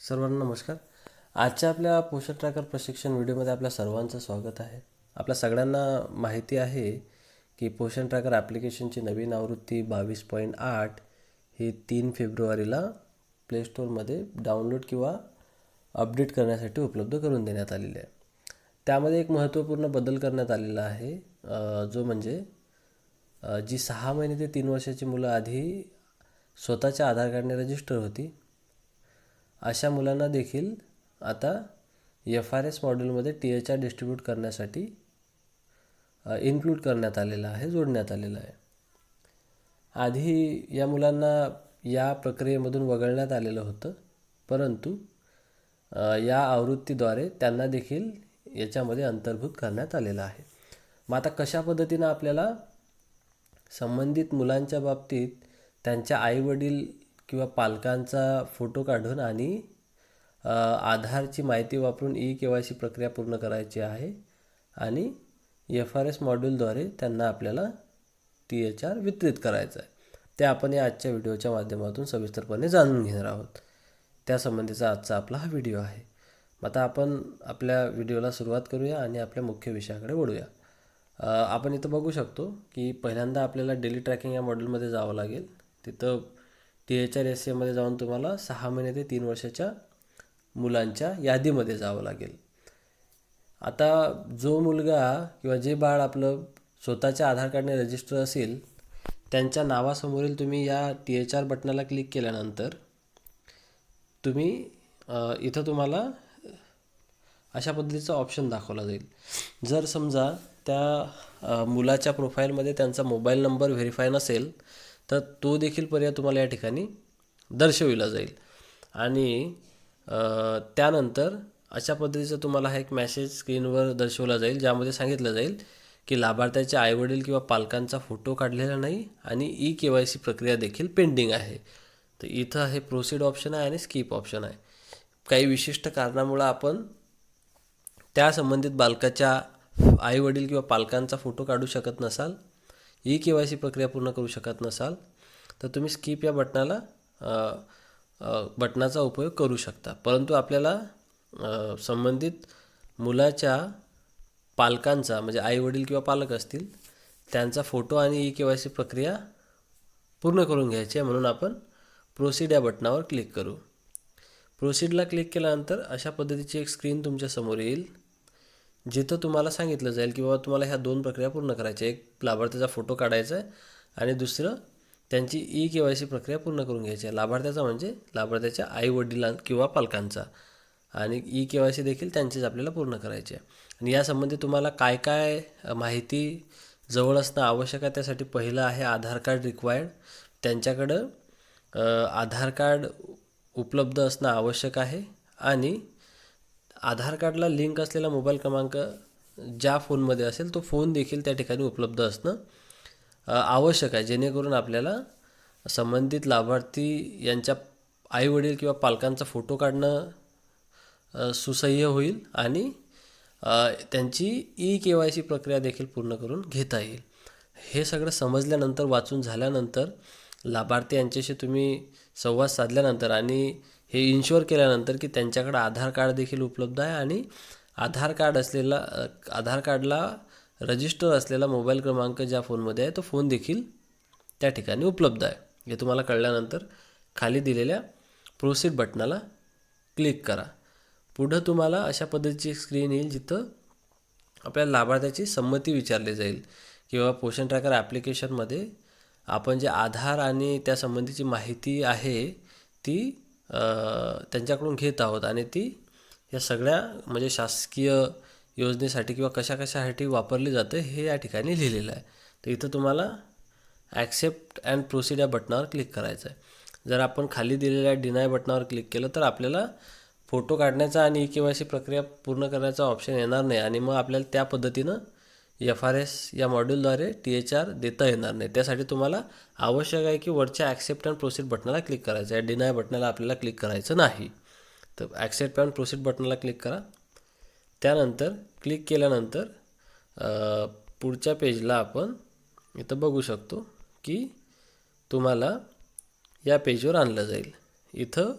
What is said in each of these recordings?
सर्वांना नमस्कार. आजच्या आपल्या पोषण ट्रॅकर प्रशिक्षण व्हिडिओमध्ये आपल्या सर्वांचं स्वागत आहे. आपल्या सगळ्यांना माहिती आहे की पोषण ट्रॅकर ॲप्लिकेशनची नवीन आवृत्ती बावीस पॉईंट आठ ही तीन फेब्रुवारीला प्ले स्टोअरमध्ये डाउनलोड किंवा अपडेट करण्यासाठी उपलब्ध करून देण्यात आलेली आहे. त्यामध्ये एक महत्त्वपूर्ण बदल करण्यात आलेला आहे. जो म्हणजे जी सहा महिने ते तीन वर्षाची मुलं आधी स्वतःच्या आधार कार्डने रजिस्टर होती. अशा मुलांना देखील आता एफ आर एस मॉड्यूलमध्ये टी एच आर डिस्ट्रीब्यूट करण्यासाठी इन्क्लूड करण्यात आलेलं आहे जोडण्यात आलेलं आहे. आधी या मुलांना या प्रक्रियेमधून वगळण्यात आलेलं होतं परंतु या आवृत्तीद्वारे त्यांना देखील याच्यामध्ये अंतर्भूत करण्यात आलेलं आहे. मग आता कशा पद्धतीनं आपल्याला संबंधित मुलांच्या बाबतीत त्यांच्या आईवडील किंवा पालकांचा फोटो काढून आणि आधारची माहिती वापरून ई के वाय सी प्रक्रिया पूर्ण करायची आहे आणि एफ आर एस मॉड्यूलद्वारे त्यांना आपल्याला टी एच आर वितरित करायचं आहे. ते आपण या आजच्या व्हिडिओच्या माध्यमातून सविस्तरपणे जाणून घेणार आहोत. त्यासंबंधीचा आजचा आपला हा व्हिडिओ आहे. मग आता आपण आपल्या व्हिडिओला सुरुवात करूया आणि आपल्या मुख्य विषयाकडे वळूया. आपण इथं बघू शकतो की पहिल्यांदा आपल्याला डेली ट्रॅकिंग या मॉड्यूलमध्ये जावं लागेल. तिथं टी एच आर एस एमध्ये जाऊन तुम्हाला सहा महिने ते तीन वर्षाच्या मुलांच्या यादीमध्ये जावं लागेल. आता जो मुलगा किंवा जे बाळ आपलं स्वतःच्या आधार कार्डने रजिस्टर असेल त्यांच्या नावासमोरील तुम्ही या टी एच आर बटनाला क्लिक केल्यानंतर तुम्ही इथं तुम्हाला अशा पद्धतीचं ऑप्शन दाखवला जाईल. जर समजा त्या मुलाच्या प्रोफाईलमध्ये त्यांचा मोबाईल नंबर व्हेरीफाय नसेल तर तो देखील पर्याय तुम्हाला या ठिकाणी दर्शविला जाईल. आणि त्यानंतर अशा पद्धतीचा तुम्हाला हा एक मॅसेज स्क्रीनवर दर्शवला जाईल ज्यामध्ये सांगितलं जाईल की लाभार्थ्याचे आईवडील किंवा पालकांचा फोटो काढलेला नाही आणि ई के वाय सी प्रक्रिया देखील पेंडिंग आहे. तर इथं हे प्रोसीड ऑप्शन आहे आणि स्किप ऑप्शन आहे. काही विशिष्ट कारणामुळं आपण त्या संबंधित बालकाच्या आईवडील किंवा पालकांचा फोटो काढू शकत नसाल ई के वाय सी प्रक्रिया पूर्ण करू शकत नसाल तर तुम्ही स्किप या बटनाला बटनाचा उपयोग करू शकता. परंतु आपल्याला संबंधित मुलाच्या पालकांचा म्हणजे आईवडील किंवा पालक असतील त्यांचा फोटो आणि ई के वाय सी प्रक्रिया पूर्ण करून घ्यायची आहे म्हणून आपण प्रोसीड या बटनावर क्लिक करू. प्रोसीडला क्लिक केल्यानंतर अशा पद्धतीची एक स्क्रीन तुमच्यासमोर येईल. जिथं तुम्हाला सांगितलं जाईल की बाबा तुम्हाला ह्या दोन प्रक्रिया पूर्ण करायच्या एक लाभार्थ्याचा फोटो काढायचा आहे आणि दुसरं त्यांची ई के वाय सी प्रक्रिया पूर्ण करून घ्यायची आहे. लाभार्थ्याचा म्हणजे लाभार्थ्याच्या आई वडिलां किंवा पालकांचा. आणि ई के वाय सी देखील त्यांचीच आपल्याला पूर्ण करायची आहे. आणि यासंबंधी तुम्हाला काय काय माहिती जवळ असणं आवश्यक आहे त्यासाठी पहिलं आहे आधार कार्ड रिक्वायर्ड. त्यांच्याकडं आधार कार्ड उपलब्ध असणं आवश्यक आहे. आणि आधार कार्डला लिंक असलेला मोबाईल क्रमांक ज्या फोनमध्ये असेल तो फोन देखील त्या ठिकाणी उपलब्ध असणं आवश्यक आहे. जेणेकरून आपल्याला संबंधित लाभार्थी यांच्या आईवडील किंवा पालकांचा फोटो काढणं सुसह्य होईल आणि त्यांची ई के वाय सी प्रक्रिया देखील पूर्ण करून घेता येईल. हे सगळं समजल्यानंतर वाचून झाल्यानंतर लाभार्थी यांच्याशी तुम्ही संवाद साधल्यानंतर आणि हे इन्शुअर केल्यानंतर की त्यांच्याकडे आधार कार्ड देखील उपलब्ध आहे आणि आधार कार्ड असलेला आधार कार्डला रजिस्टर असलेला मोबाईल क्रमांक ज्या फोनमध्ये आहे तो फोन देखील त्या ठिकाणी उपलब्ध आहे. हे तुम्हाला कळल्यानंतर खाली दिलेल्या प्रोसीड बटनाला क्लिक करा. पुढं तुम्हाला अशा पद्धतीची स्क्रीन येईल जिथं आपल्या लाभार्थ्याची संमती विचारली जाईल किंवा पोषण ट्रॅकर ॲप्लिकेशनमध्ये आपण जे आधार आणि त्यासंबंधीची माहिती आहे ती त्यांच्याकडून घेत आहोत. आणि ती या सगळ्या म्हणजे शासकीय योजनेसाठी किंवा कशा कशासाठी वापरली जाते हे या ठिकाणी लिहिलेलं आहे. तर इथं तुम्हाला ॲक्सेप्ट अँड प्रोसीड या बटनावर क्लिक करायचं आहे. जर आपण खाली दिलेल्या डिनाय बटनावर क्लिक केलं तर आपल्याला फोटो काढण्याचा आणि ई के वाय सी प्रक्रिया पूर्ण करण्याचा ऑप्शन येणार नाही. आणि मग आपल्याला त्या पद्धतीनं एफ आर एस या मॉड्यूलद्वारे टी एच आर देता येणार नाही. त्यासाठी तुम्हाला आवश्यक आहे की वरच्या ॲक्सेप्ट अँड प्रोसीड बटनाला क्लिक करायचं आहे. डिनाय बटनाला आपल्याला क्लिक करायचं नाही. तर ॲक्सेप्ट अँड प्रोसीड बटनाला क्लिक करा. त्यानंतर क्लिक केल्यानंतर पुढच्या पेजला आपण इथं बघू शकतो की तुम्हाला या पेजवर आणलं जाईल. इथं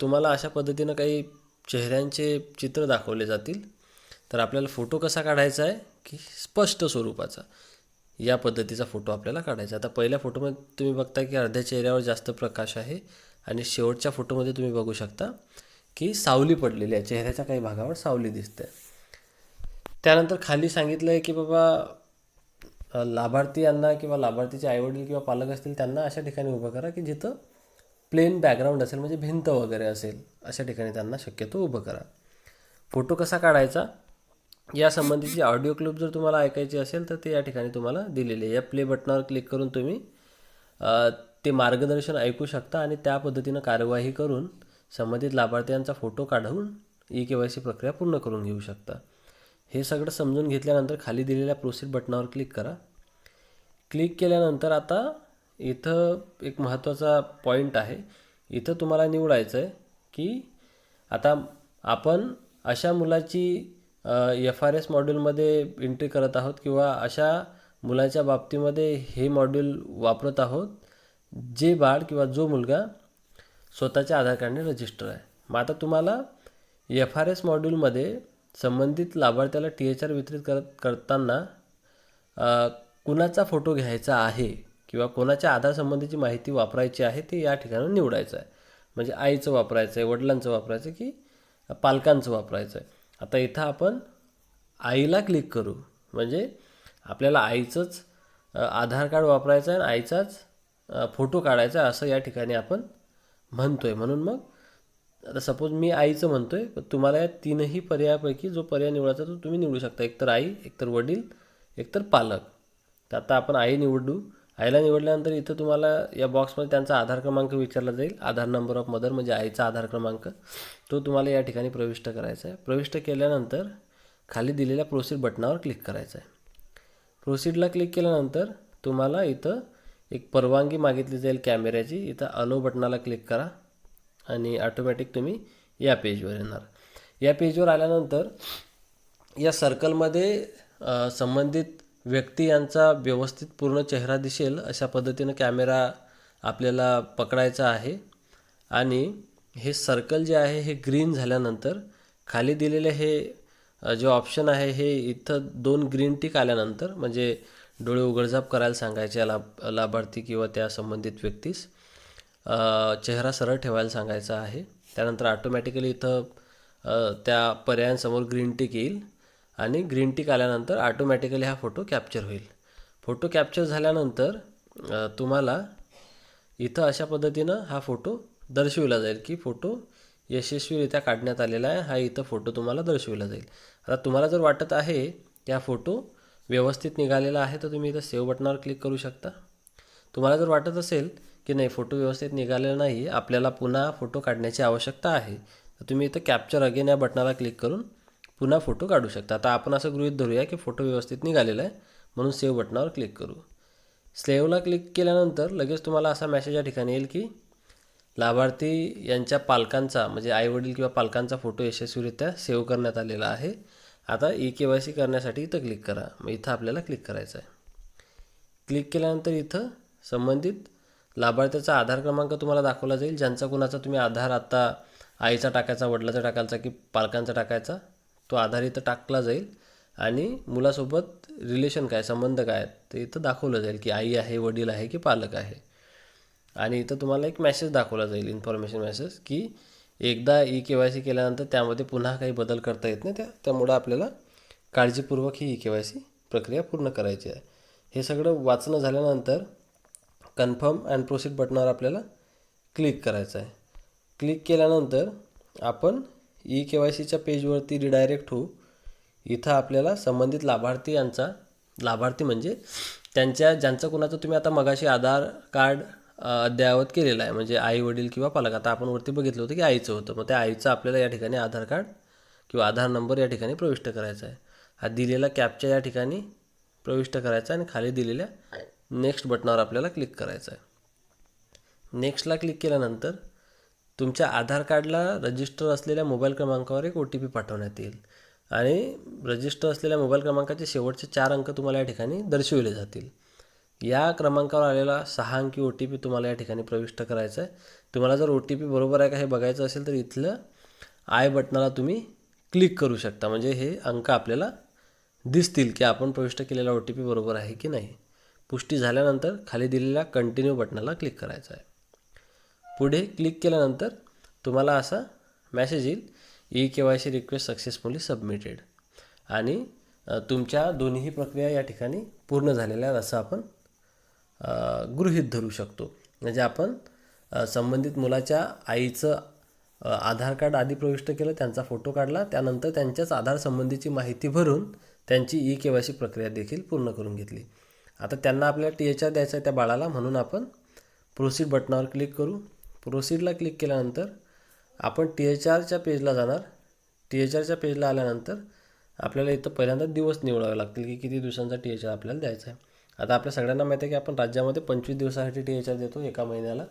तुम्हाला अशा पद्धतीनं काही चेहऱ्यांचे चित्र दाखवले जातील. तर आपल्याला फोटो कसा काढायचा आहे? की स्पष्ट स्वरूपाचा. या पद्धतीचा फोटो आपल्याला काढायचा आता पहिल्या फोटोमध्ये तुम्ही बघता की अर्ध्या चेहऱ्यावर जास्त प्रकाश आहे आणि शेवटच्या फोटोमध्ये तुम्ही बघू शकता की सावली पडलेली आहे. चेहऱ्याच्या काही भागावर सावली दिसते. त्यानंतर खाली सांगितलं आहे की बाबा लाभार्थी यांना किंवा लाभार्थीचे आईवडील किंवा पालक असतील त्यांना अशा ठिकाणी उभं करा की जिथं प्लेन बॅकग्राऊंड असेल म्हणजे भिंत वगैरे असेल अशा ठिकाणी त्यांना शक्यतो उभं करा. फोटो कसा काढायचा? या संबंधीची ऑडिओ क्लिप जर तुम्हाला ऐकायची असेल तर ते या ठिकाणी तुम्हाला दिलेली आहे. या प्ले बटनावर क्लिक करून तुम्ही ते मार्गदर्शन ऐकू शकता आणि त्या पद्धतीनं कार्यवाही करून संबंधित लाभार्थ्यांचा फोटो काढून ई के वाय सी प्रक्रिया पूर्ण करून घेऊ शकता. हे सगळं समजून घेतल्यानंतर खाली दिलेल्या प्रोसीड बटनावर क्लिक करा. क्लिक केल्यानंतर आता इथं एक महत्त्वाचा पॉईंट आहे. इथं तुम्हाला निवडायचं आहे की आता आपण अशा मुलाची एफ आर एस मॉड्यूलमध्ये एंट्री करत आहोत किंवा अशा मुलाच्या बाबतीमध्ये हे मॉड्यूल वापरत आहोत जे बाळ किंवा जो मुलगा स्वतःच्या आधार कार्डने रजिस्टर आहे. मग आता तुम्हाला एफ आर एस मॉड्यूलमध्ये संबंधित लाभार्थ्याला टी एच आर वितरित करत करताना कुणाचा फोटो घ्यायचा आहे किंवा कोणाच्या आधारसंबंधीची माहिती वापरायची आहे ते या ठिकाणी निवडायचं आहे. म्हणजे आईचं वापरायचं आहे वडिलांचं वापरायचं आहे की पालकांचं वापरायचं आहे. आता इथं आपण आईला क्लिक करू. म्हणजे आपल्याला आईचंच आधार कार्ड वापरायचं आहे आणि आईचाच फोटो काढायचा आहे असं या ठिकाणी आपण म्हणतो आहे म्हणून मग आता सपोज मी आईचं म्हणतो आहे पण तुम्हाला या तीनही पर्यायापैकी जो पर्याय निवडायचा तो तुम्ही निवडू शकता. एकतर आई एकतर वडील एकतर पालक. तर आता आपण आई निवडू. आईला निवडल्यानंतर इथं तुम्हाला या बॉक्समध्ये त्यांचा आधार क्रमांक विचारला जाईल. आधार नंबर ऑफ मदर म्हणजे आईचा आधार क्रमांक. तो तुम्हाला या ठिकाणी प्रविष्ट करायचा आहे. प्रविष्ट केल्यानंतर खाली दिलेल्या प्रोसीड बटनावर क्लिक करायचं आहे. प्रोसीडला क्लिक केल्यानंतर तुम्हाला इथं एक परवानगी मागितली जाईल कॅमेऱ्याची इथं अलो बटनाला क्लिक करा आणि ऑटोमॅटिक तुम्ही या पेजवर येणार. या पेजवर आल्यानंतर या सर्कलमध्ये संबंधित व्यक्ती यांचा व्यवस्थित पूर्ण चेहरा दिसेल अशा पद्धतीनं कॅमेरा आपल्याला पकडायचा आहे. आणि हे सर्कल जे आहे हे ग्रीन झाल्यानंतर खाली दिलेले हे जे ऑप्शन आहे हे इथं दोन ग्रीन टिक आल्यानंतर म्हणजे डोळे उघडझाप करायला सांगायचे लाभ लाभार्थी किंवा त्या संबंधित व्यक्तीस चेहरा सरळ ठेवायला सांगायचा आहे. त्यानंतर ऑटोमॅटिकली इथं त्या पर्यायांसमोर ग्रीन टिक येईल. आणि ग्रीन टिक आल्यानंतर ऑटोमॅटिकली हा फोटो कॅप्चर होईल. फोटो कॅप्चर झाल्यानंतर तुम्हाला इथं अशा पद्धतीनं हा फोटो दर्शविला जाईल की फोटो यशस्वीरित्या काढण्यात आलेला आहे. हा इथं फोटो तुम्हाला दर्शविला जाईल. आता तुम्हाला जर वाटत आहे की हा फोटो व्यवस्थित निघालेला आहे तर तुम्ही इथं सेव्ह बटनावर क्लिक करू शकता. तुम्हाला जर वाटत असेल की नाही फोटो व्यवस्थित निघालेला नाही आपल्याला पुन्हा फोटो काढण्याची आवश्यकता आहे तर तुम्ही इथं कॅप्चर अगेन या बटनाला क्लिक करून पुन्हा फोटो काढू शकता. आता आपण असं गृहित धरूया की फोटो व्यवस्थित निघालेला आहे म्हणून सेव्ह बटनावर क्लिक करू. सेव्हला क्लिक केल्यानंतर लगेच तुम्हाला असा मेसेज या ठिकाणी येईल की लाभार्थी यांच्या पालकांचा म्हणजे आईवडील किंवा पालकांचा फोटो यशस्वीरित्या सेव्ह करण्यात आलेला आहे. आता ई के वाय सी करण्यासाठी इथं क्लिक करा. मग इथं आपल्याला क्लिक करायचं आहे. क्लिक केल्यानंतर इथं संबंधित लाभार्थ्याचा आधार क्रमांक तुम्हाला दाखवला जाईल ज्यांचा कुणाचा तुम्ही आधार आत्ता आईचा टाकायचा वडिलाचा टाकायचा की पालकांचा टाकायचा. तो आधार इथं टाकला जाईल आणि मुलासोबत रिलेशन काय संबंध काय ते इथं दाखवलं जाईल की आई आहे वडील आहे की पालक आहे. आणि इथं तुम्हाला एक मेसेज दाखवला जाईल इन्फॉर्मेशन मेसेज की एकदा ई के वाय सी केल्यानंतर त्यामध्ये पुन्हा काही बदल करता येत नाही त्या त्यामुळं आपल्याला काळजीपूर्वक ही ई के वाय सी प्रक्रिया पूर्ण करायची आहे. हे सगळं वाचणं झाल्यानंतर कन्फर्म अँड प्रोसीड बटनावर आपल्याला क्लिक करायचं आहे. क्लिक केल्यानंतर आपण ई के वाय सीच्या पेजवरती रिडायरेक्ट होऊ. इथं आपल्याला संबंधित लाभार्थी यांचा लाभार्थी म्हणजे त्यांच्या ज्यांचं कुणाचं तुम्ही आता मगाशी आधार कार्ड अद्ययावत केलेलं आहे. म्हणजे आई वडील किंवा पालक. आता आपण वरती बघितलं होतं की आईचं होतं. मग त्या आईचं आपल्याला या ठिकाणी आधार कार्ड किंवा आधार नंबर या ठिकाणी प्रविष्ट करायचा आहे. हा दिलेला कॅपच्या या ठिकाणी प्रविष्ट करायचा आहे आणि खाली दिलेल्या नेक्स्ट बटनावर आपल्याला क्लिक करायचं आहे. नेक्स्टला क्लिक केल्यानंतर तुमच्या आधार कार्डला रजिस्टर असलेल्या मोबाईल क्रमांकावर एक ओ टी पी पाठवण्यात येईल. आणि रजिस्टर असलेल्या मोबाईल क्रमांकाचे शेवटचे चार अंक तुम्हाला या ठिकाणी दर्शविले जातील. या क्रमांकावर आलेला सहा अंकी ओ टी पी तुम्हाला या ठिकाणी प्रविष्ट करायचा आहे तुम्हाला जर ओ टी पी बरोबर आहे का हे बघायचं असेल तर इथलं आय बटनाला तुम्ही क्लिक करू शकता. म्हणजे हे अंक आपल्याला दिसतील की आपण प्रविष्ट केलेला ओ टी पी बरोबर आहे की नाही. पुष्टी झाल्यानंतर खाली दिलेल्या कंटिन्यू बटनाला क्लिक करायचं आहे पुढे क्लिक केल्यानंतर तुम्हाला असा मॅसेज येईल E K Y C request successfully submitted आणि तुमच्या दोन्ही प्रक्रिया या ठिकाणी पूर्ण झालेल्या आहेत असं आपण गृहित गृहीत धरू शकतो. म्हणजे आपण संबंधित मुलाच्या आईचं आधार कार्ड आधी प्रविष्ट केलं त्यांचा फोटो काढला त्यानंतर त्यांच्याच आधार संबंधीची माहिती भरून त्यांची ई के वाय सी प्रक्रिया देखील पूर्ण करून घेतली. आता त्यांना आपल्याला टी एच आर द्यायचा आहे त्या बाळाला म्हणून आपण प्रोसीड बटनावर क्लिक करू. प्रोसीडला क्लिक केल्यानंतर आपण टी एच आरच्या पेजला जाणार. टी एच आरच्या पेजला आल्यानंतर आपल्याला इथं पहिल्यांदा दिवस निवडावे लागतील की किती दिवसांचा टी एच आर आपल्याला द्यायचा आहे. आता आपल्या सगळ्यांना माहिती आहे की आपण राज्यामध्ये पंचवीस दिवसासाठी टी एच आर देतो एका महिन्याला.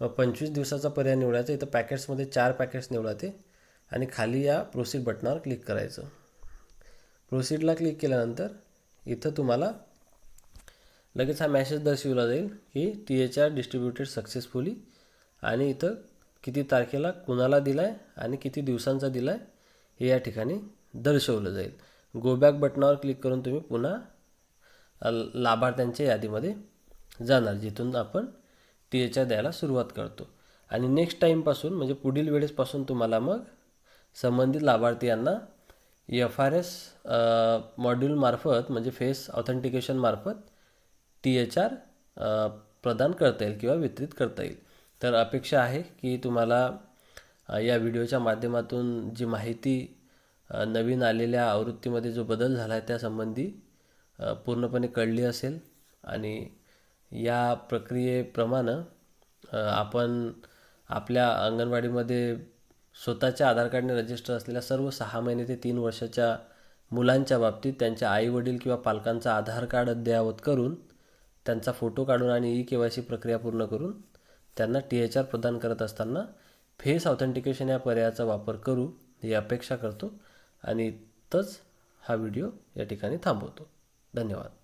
मग पंचवीस दिवसाचा पर्याय निवडायचा. इथं पॅकेट्समध्ये चार पॅकेट्स निवडाते आणि खाली या प्रोसीड बटनावर क्लिक करायचं. प्रोसीडला क्लिक केल्यानंतर इथं तुम्हाला लगेच हा मॅसेज दर्शविला जाईल की T H R distributed successfully आणि इथं किती तारखेला कुणाला दिला आहे आणि किती दिवसांचा दिला आहे हे या ठिकाणी दर्शवलं जाईल. गोबॅक बटनावर क्लिक करून तुम्ही पुन्हा लाभार्थ्यांच्या यादीमध्ये जाणार जिथून आपण टी एच आर द्यायला सुरुवात करतो. आणि नेक्स्ट टाईमपासून म्हणजे पुढील वेळेसपासून तुम्हाला मग संबंधित लाभार्थी यांना एफ आर एस मॉड्यूलमार्फत म्हणजे फेस ऑथेंटिकेशनमार्फत टी एच आर प्रदान करता येईल किंवा वितरित करता येईल. तर अपेक्षा आहे की तुम्हाला या व्हिडिओच्या माध्यमातून जी माहिती नवीन आलेल्या आवृत्तीमध्ये जो बदल झाला आहे त्यासंबंधी पूर्णपणे कळली असेल. आणि या प्रक्रियेप्रमाणे आपण आपल्या अंगणवाडीमध्ये स्वतःच्या आधार कार्डने रजिस्टर असलेल्या सर्व सहा महिने ते तीन वर्षाच्या मुलांच्या बाबतीत त्यांच्या आईवडील किंवा पालकांचा आधार कार्ड अद्ययावत करून त्यांचा फोटो काढून आणि ई के वाय सी प्रक्रिया पूर्ण करून त्यांना टी एच आर प्रदान करत असताना फेस ऑथेंटिकेशन या पर्यायाचा वापर करू ही अपेक्षा करतो आणि तच हा व्हिडिओ या ठिकाणी थांबवतो. धन्यवाद.